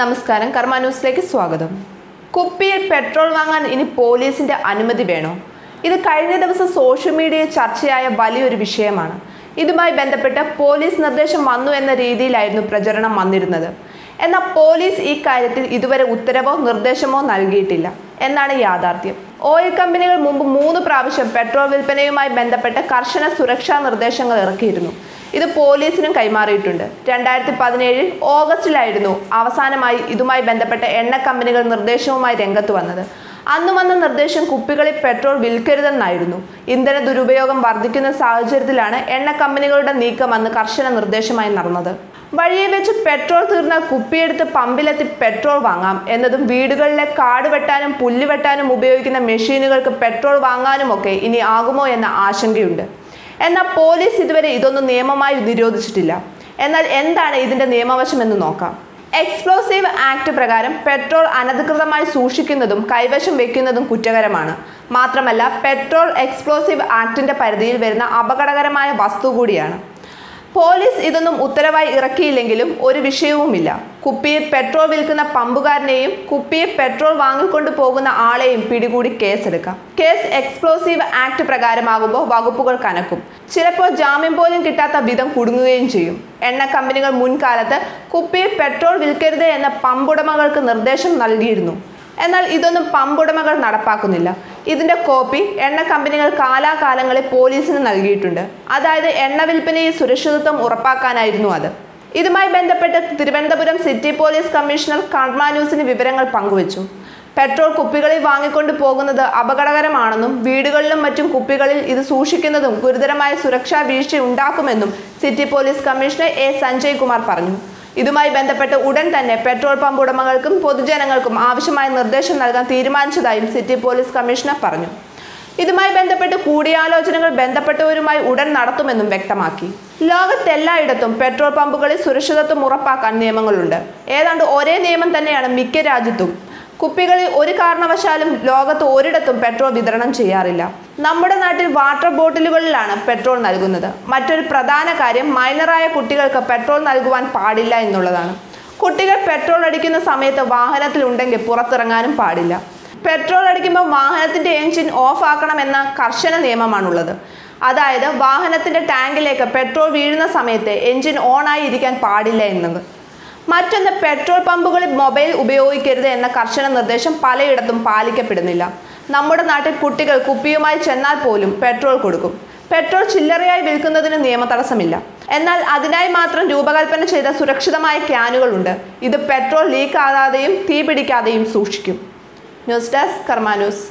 നമസ്കാരം. കർമ്മ ന്യൂസിലേക്ക് സ്വാഗതം. കുപ്പിയിൽ പെട്രോൾ വാങ്ങാൻ ഇനി പോലീസിന്റെ അനുമതി വേണോ? ഇത് കഴിഞ്ഞ ദിവസം സോഷ്യൽ മീഡിയയിൽ ചർച്ചയായ വലിയൊരു വിഷയമാണ്. ഇതുമായി ബന്ധപ്പെട്ട് പോലീസ് നിർദ്ദേശം വന്നു എന്ന രീതിയിലായിരുന്നു പ്രചരണം വന്നിരുന്നത്. എന്നാൽ പോലീസ് ഈ കാര്യത്തിൽ ഇതുവരെ ഉത്തരവോ നിർദ്ദേശമോ നൽകിയിട്ടില്ല. എന്നാണ് യാഥാർത്ഥ്യം. ഓയിൽ കമ്പനികൾ മുമ്പ് മൂന്ന് പ്രാവശ്യം പെട്രോൾ വിൽപ്പനയുമായി ബന്ധപ്പെട്ട കർശന സുരക്ഷാ നിർദ്ദേശങ്ങൾ ഇറക്കിയിരുന്നു. ഇത് പോലീസിനും കൈമാറിയിട്ടുണ്ട്. രണ്ടായിരത്തി പതിനേഴിൽ ഓഗസ്റ്റിലായിരുന്നു അവസാനമായി ഇതുമായി ബന്ധപ്പെട്ട എണ്ണ കമ്പനികൾ നിർദ്ദേശവുമായി രംഗത്ത് വന്നത്. അന്ന് വന്ന നിർദ്ദേശം കുപ്പികളിൽ പെട്രോൾ വിൽക്കരുതെന്നായിരുന്നു. ഇന്ധന ദുരുപയോഗം വർദ്ധിക്കുന്ന സാഹചര്യത്തിലാണ് എണ്ണ കമ്പനികളുടെ നീക്കം അന്ന് കർശന നിർദ്ദേശമായി നടന്നത്. വഴിയെ വെച്ച് പെട്രോൾ തീർന്നാൽ കുപ്പിയെടുത്ത് പമ്പിലെത്തി പെട്രോൾ വാങ്ങാം. എന്നതും വീടുകളിലെ കാട് വെട്ടാനും പുല്ല് വെട്ടാനും ഉപയോഗിക്കുന്ന മെഷീനുകൾക്ക് പെട്രോൾ വാങ്ങാനുമൊക്കെ ഇനി ആകുമോ എന്ന ആശങ്കയുണ്ട്. എന്നാൽ പോലീസ് ഇതുവരെ ഇതൊന്നും നിയമമായി നിരോധിച്ചിട്ടില്ല. എന്നാൽ എന്താണ് ഇതിന്റെ നിയമവശം എന്ന് നോക്കാം. എക്സ്പ്ലോസീവ് ആക്ട് പ്രകാരം പെട്രോൾ അനധികൃതമായി സൂക്ഷിക്കുന്നതും കൈവശം വെക്കുന്നതും കുറ്റകരമാണ്. മാത്രമല്ല പെട്രോൾ എക്സ്പ്ലോസീവ് ആക്ടിന്റെ പരിധിയിൽ വരുന്ന അപകടകരമായ വസ്തു കൂടിയാണ്. പോലീസ് ഇതൊന്നും ഉത്തരവായി ഇറക്കിയില്ലെങ്കിലും ഒരു വിഷയവുമില്ല. കുപ്പിയിൽ പെട്രോൾ വിൽക്കുന്ന പമ്പുകാരനെയും കുപ്പിയിൽ പെട്രോൾ വാങ്ങിക്കൊണ്ട് പോകുന്ന ആളെയും പിടികൂടി കേസെടുക്കാം. കേസ് എക്സ്പ്ലോസീവ് ആക്ട് പ്രകാരമാകുമ്പോൾ വകുപ്പുകൾ കനക്കും. ചിലപ്പോൾ ജാമ്യം പോലും കിട്ടാത്ത വിധം കുടുങ്ങുകയും ചെയ്യും. എണ്ണ കമ്പനികൾ മുൻകാലത്ത് കുപ്പിയിൽ പെട്രോൾ വിൽക്കരുത് എന്ന പമ്പുടമകൾക്ക് നിർദ്ദേശം നൽകിയിരുന്നു. എന്നാൽ ഇതൊന്നും പമ്പുടമകൾ നടപ്പാക്കുന്നില്ല. ഇതിന്റെ കോപ്പി എണ്ണ കമ്പനികൾ കാലാകാലങ്ങളിൽ പോലീസിന് നൽകിയിട്ടുണ്ട്. അതായത് എണ്ണ വിൽപ്പനയിൽ സുരക്ഷിതത്വം ഉറപ്പാക്കാനായിരുന്നു അത്. ഇതുമായി ബന്ധപ്പെട്ട് തിരുവനന്തപുരം സിറ്റി പോലീസ് കമ്മീഷണർ കാൺമാ ന്യൂസിന് വിവരങ്ങൾ പങ്കുവച്ചു. പെട്രോൾ കുപ്പികളിൽ വാങ്ങിക്കൊണ്ട് പോകുന്നത് അപകടകരമാണെന്നും വീടുകളിലും മറ്റും കുപ്പികളിൽ ഇത് സൂക്ഷിക്കുന്നതും ഗുരുതരമായ സുരക്ഷാ വീഴ്ച ഉണ്ടാക്കുമെന്നും city police commissioner A Sanjay Kumar പറഞ്ഞു. ഇതുമായി ബന്ധപ്പെട്ട് ഉടൻ തന്നെ പെട്രോൾ പമ്പ് ഉടമകൾക്കും പൊതുജനങ്ങൾക്കും ആവശ്യമായ നിർദ്ദേശം നൽകാൻ തീരുമാനിച്ചതായും സിറ്റി പോലീസ് കമ്മീഷണർ പറഞ്ഞു. ഇതുമായി ബന്ധപ്പെട്ട് കൂടിയാലോചനകൾ ബന്ധപ്പെട്ടവരുമായി ഉടൻ നടത്തുമെന്നും വ്യക്തമാക്കി. ലോകത്തെല്ലായിടത്തും പെട്രോൾ പമ്പുകളിൽ സുരക്ഷിതത്വം ഉറപ്പാക്കാൻ നിയമങ്ങളുണ്ട്. ഏതാണ്ട് ഒരേ നിയമം തന്നെയാണ് മിക്ക രാജ്യത്തും. കുപ്പികളിൽ ഒരു കാരണവശാലും ലോകത്ത് ഒരിടത്തും പെട്രോൾ വിതരണം ചെയ്യാറില്ല. നമ്മുടെ നാട്ടിൽ വാട്ടർ ബോട്ടിലുകളിലാണ് പെട്രോൾ നൽകുന്നത്. മറ്റൊരു പ്രധാന കാര്യം മൈനറായ കുട്ടികൾക്ക് പെട്രോൾ നൽകുവാൻ പാടില്ല എന്നുള്ളതാണ്. കുട്ടികൾ പെട്രോൾ അടിക്കുന്ന സമയത്ത് വാഹനത്തിൽ ഉണ്ടെങ്കിൽ പുറത്തിറങ്ങാനും പാടില്ല. പെട്രോൾ അടിക്കുമ്പോൾ വാഹനത്തിന്റെ എഞ്ചിൻ ഓഫ് ആക്കണമെന്ന കർശന നിയമമാണുള്ളത്. അതായത് വാഹനത്തിന്റെ ടാങ്കിലേക്ക് പെട്രോൾ വീഴുന്ന സമയത്ത് എഞ്ചിൻ ഓൺ ആയി ഇരിക്കാൻ പാടില്ല എന്നത്. മറ്റൊന്ന് പെട്രോൾ പമ്പുകളിൽ മൊബൈൽ ഉപയോഗിക്കരുത് എന്ന കർശന നിർദ്ദേശം പലയിടത്തും പാലിക്കപ്പെടുന്നില്ല. നമ്മുടെ നാട്ടിൽ കുട്ടികൾ കുപ്പിയുമായി ചെന്നാൽ പോലും പെട്രോൾ കൊടുക്കും. പെട്രോൾ ചില്ലറയായി വിൽക്കുന്നതിന് നിയമ തടസ്സമില്ല എന്നാൽ അതിനായി മാത്രം രൂപകൽപ്പന ചെയ്ത സുരക്ഷിതമായ ക്യാനുകളുണ്ട്. ഇത് പെട്രോൾ ലീക്കാകാതെയും തീപിടിക്കാതെയും സൂക്ഷിക്കും. ന്യൂസ് ഡെസ്ക് കർമ്മ ന്യൂസ്